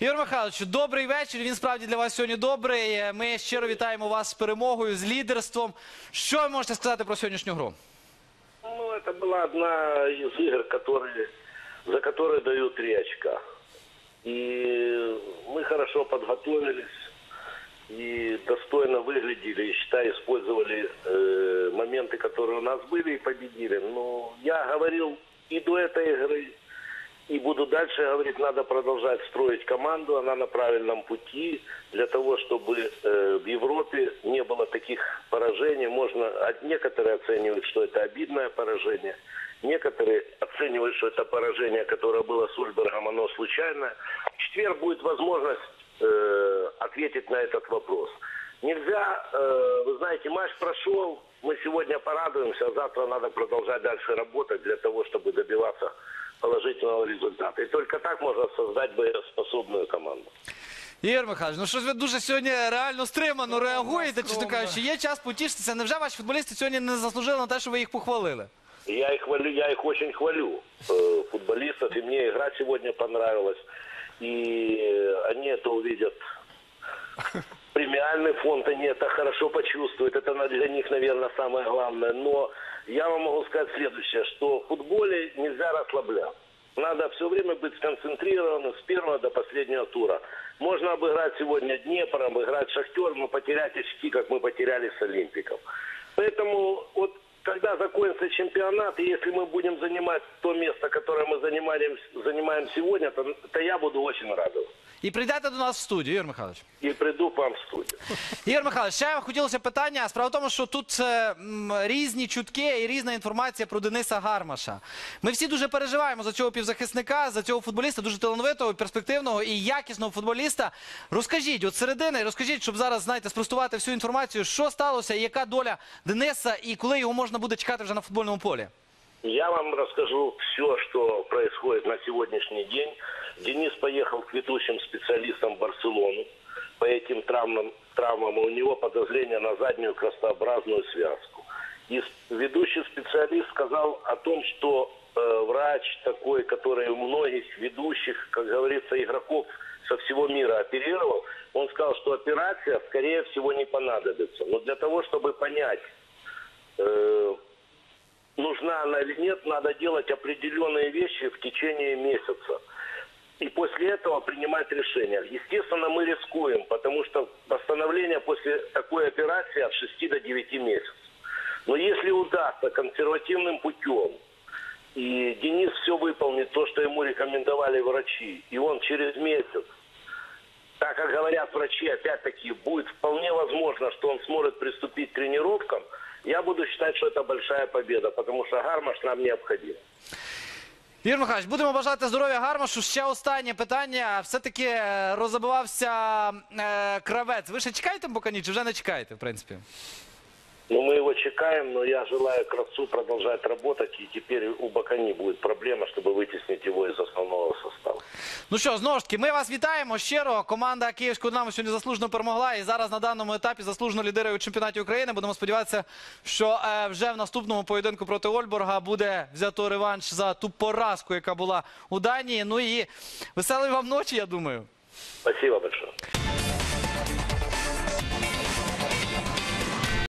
Ігор Михайлович, добрий вечір. Він справді для вас сьогодні добрий. Е, Ми щиро вітаємо вас з перемогою, з лідерством. Що ви можете сказати про сьогоднішню гру? Ну, это была одна из игр, которые, за которые дают три очка. И мы хорошо подготовились и достойно выглядели, и, считай, использовали э, моменты, которые у нас были, и победили. Но я говорил и до этой игры, и буду дальше говорить, надо продолжать строить команду, она на правильном пути, для того, чтобы э, в Европе не было таких поражений. Можно, некоторые оценивают, что это обидное поражение, некоторые оценивают, что это поражение, которое было с Ульбергом, оно случайное. В четверг будет возможность э, ответить на этот вопрос. Нельзя, э, вы знаете, матч прошел, мы сегодня порадуемся, а завтра надо продолжать дальше работать для того, чтобы добиваться положительного результата. И только так можно создать боеспособную команду. Ігор Михайлович, ну щось ви дуже сьогодні реально стримано реагуєте, чесно скромно. кажучи. Є час потішитися. Невже ваші футболісти сьогодні не заслужили на те, що ви їх похвалили? Я их хвалю, я их очень хвалю, э, футболистов, и мне игра сегодня понравилась. И э, они это увидят. Премиальный фонд, они это хорошо почувствуют. Это для них, наверное, самое главное. Но я вам могу сказать следующее, что в футболе нельзя расслабляться. Надо все время быть сконцентрированным с первого до последнего тура. Можно обыграть сегодня Днепр, обыграть Шахтер, но потерять очки, как мы потеряли с Олимпиком. Поэтому вот когда закончится чемпионат, и если мы будем занимать то место, которое мы занимаем, занимаем сегодня, то, то я буду очень радоваться. І прийдете до нас в студію, Ігор Михайлович. И приду к вам в студию. Ігор Михайлович, ще хотілося питання. Справа в тому, що тут е, м, різні чутки і різна інформація про Дениса Гармаша. Ми всі дуже переживаємо за цього півзахисника, за цього футболіста, дуже талановитого, перспективного і якісного футболіста. Розкажіть, от середини, розкажіть, щоб зараз знаєте, спростувати всю інформацію, що сталося, і яка доля Дениса, і коли його можна буде чекати вже на футбольному полі. Я вам расскажу все, что происходит на сегодняшний день. Денис поехал к ведущим специалистам в Барселону по этим травмам, травмам. и У него подозрение на заднюю крестообразную связку. И ведущий специалист сказал о том, что э, врач такой, который у многих ведущих, как говорится, игроков со всего мира оперировал, он сказал, что операция, скорее всего, не понадобится. Но для того, чтобы понять, э, нужна она или нет, надо делать определенные вещи в течение месяца. И после этого принимать решение. Естественно, мы рискуем, потому что восстановление после такой операции от 6 до 9 месяцев. Но если удастся консервативным путем, и Денис все выполнит, то, что ему рекомендовали врачи, и он через месяц, так как говорят врачи, опять-таки, будет вполне возможно, что он сможет приступить к тренировкам, я буду считать, что это большая победа, потому что Гармаш нам необходим. Ігор Михайлович, будемо бажати здоров'я Гармашу. Ще останнє питання. Все-таки е, роззабивався е, кравець. Ви ще чекаєте Бокані, чи вже не чекаєте, в принципі? Но мы его чекаем, но я желаю Кравцу продолжать работать, и теперь у Бакани будет проблема, чтобы вытеснить его из основного состава. Ну що, знову ж таки, ми вас вітаємо щиро. Команда Київського Динамо сьогодні заслужено перемогла і зараз на даному етапі заслужено лідирує у чемпіонаті України. Будемо сподіватися, що е, вже в наступному поєдинку проти Ольборга буде взято реванш за ту поразку, яка була у Данії. Ну і веселої вам ночі, я думаю. Спасибо большое.